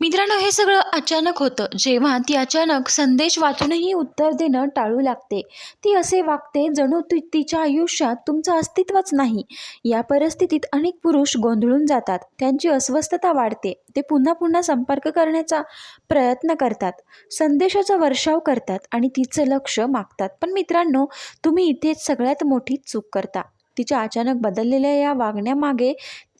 मित्रांनो हे सगळं अचानक होतं. जेव्हा ती अचानक संदेश वाचूनही उत्तर देणं टाळू लागते. ती असे वागते जणू ती तिच्या आयुष्यात तुमचं अस्तित्वच नाही. या परिस्थितीत अनेक पुरुष गोंधळून जातात. त्यांची अस्वस्थता वाढते. ते पुन्हा पुन्हा संपर्क करण्याचा प्रयत्न करतात. संदेशाचा वर्षाव करतात आणि तिचं लक्ष मागतात. पण मित्रांनो तुम्ही इथेच सगळ्यात मोठी चूक करता. तिच्या अचानक बदललेल्या या वागण्यामागे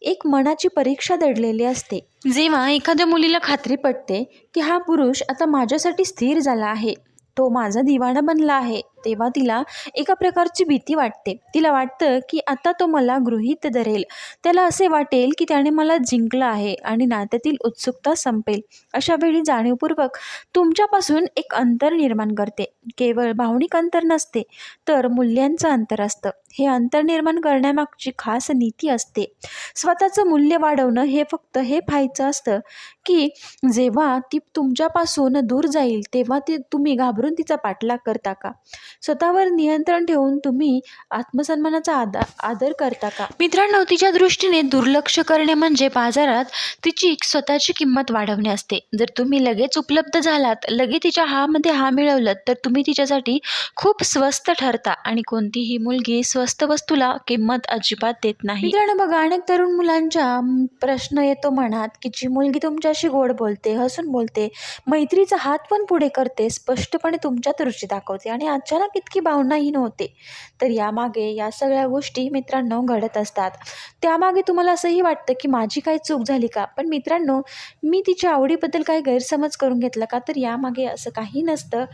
एक मनाची परीक्षा दडलेली असते. जेव्हा एखाद्या मुलीला खात्री पटते की हा पुरुष आता माझ्यासाठी स्थिर झाला आहे. तो माझा दिवाणा बनला आहे. तेव्हा तिला एका प्रकारची भीती वाटते. तिला वाटतं की आता तो मला गृहीत धरेल. त्याला असे वाटेल की त्याने मला जिंकलं आहे आणि नात्यातील उत्सुकता संपेल. अशा वेळी जाणीवपूर्वक तुमच्यापासून एक अंतर निर्माण करते. केवळ भावनिक अंतर नसते तर मूल्यांचं अंतर असतं. हे अंतर निर्माण करण्यामागची खास नीती असते. स्वतःचं मूल्य वाढवणं हे फक्त हे पाहायचं असतं की जेव्हा ती तुमच्यापासून दूर जाईल तेव्हा ती तुम्ही घाबरून तिचा पाठलाग करता का? स्वतःवर नियंत्रण ठेवून तुम्ही आत्मसन्मानाचा आदा आदर करता का? मित्रांनो तिच्या दृष्टीने दुर्लक्ष करणे म्हणजे बाजारात तिची स्वतःची किंमत वाढवणे असते. जर तुम्ही लगेच उपलब्ध झालात लगेच तिच्या हामध्ये हा मिळवलं तर तुम्ही तिच्यासाठी खूप स्वस्त ठरता आणि कोणतीही मुलगी स्वस्त वस्तूला किंमत अजिबात देत नाही. मित्रांनो बघा अनेक तरुण मुलांच्या प्रश्न येतो मनात की जी मुलगी तुमच्याशी गोड बोलते हसून बोलते मैत्रीचा हात पण पुढे करते स्पष्टपणे तुमच्यात रुची दाखवते आणि अचानक इतकी भावनाहीन होते तर यामागे या सगळ्या गोष्टी मित्रांनो घडत असतात. त्यामागे तुम्हाला असंही वाटतं की माझी काही चूक झाली का? पण मित्रांनो मी तिच्या आवडीबद्दल काही गैरसमज करून घेतला का? तर यामागे असं काही नसतं.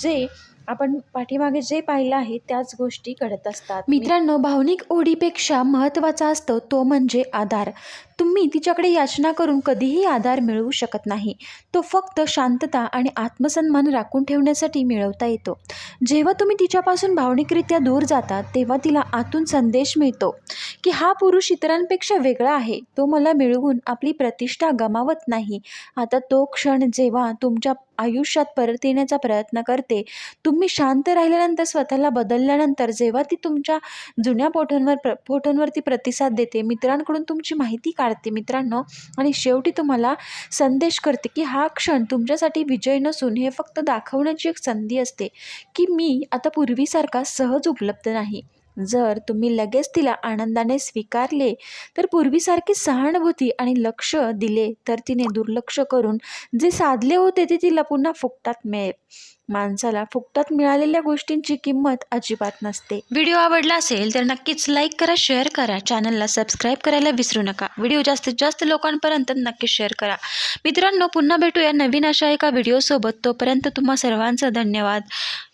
जे आपण पाठीमागे जे पाहिलं आहे त्याच गोष्टी घडत असतात. मित्रांनो भावनिक ओढीपेक्षा महत्त्वाचा असतो तो म्हणजे आधार. तुम्ही तिच्याकडे याचना करून कधीही आधार मिळवू शकत नाही. तो फक्त शांतता आणि आत्मसन्मान राखून ठेवण्यासाठी मिळवता येतो. जेव्हा तुम्ही तिच्यापासून भावनिकरित्या दूर जाता तेव्हा तिला आतून संदेश मिळतो की हा पुरुष इतरांपेक्षा वेगळा आहे. तो मला मिळवून आपली प्रतिष्ठा गमावत नाही. आता तो क्षण जेव्हा तुमच्या आयुष्यात परत येण्याचा प्रयत्न करते. तुम्ही शांत राहिल्यानंतर स्वतःला बदलल्यानंतर जेव्हा ती तुमच्या जुन्या फोटोंवर प्र फोटोंवरती प्रतिसाद देते मित्रांकडून तुमची माहिती काढते मित्रांनो. आणि शेवटी तुम्हाला संदेश करते की हा क्षण तुमच्यासाठी विजय नसून हे फक्त दाखवण्याची एक संधी असते की मी आता पूर्वीसारखा सहज उपलब्ध नाही. जर तुम्ही लगेच तिला आनंदाने स्वीकारले तर पूर्वीसारखी सहानुभूती आणि लक्ष दिले तर तिने दुर्लक्ष करून जे साधले होते ते तिला पुन्हा फुकटात मिळेल. माणसाला फुकटात मिळालेल्या गोष्टींची किंमत अजिबात नसते. व्हिडिओ आवडला असेल तर नक्कीच लाईक करा शेअर करा. चॅनलला सबस्क्राईब करायला विसरू नका. व्हिडिओ जास्तीत जास्त लोकांपर्यंत नक्की शेअर करा. मित्रांनो पुन्हा भेटूया नवीन अशा एका व्हिडिओसोबत. तोपर्यंत तुम्हा सर्वांचा धन्यवाद.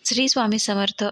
श्री स्वामी समर्थ.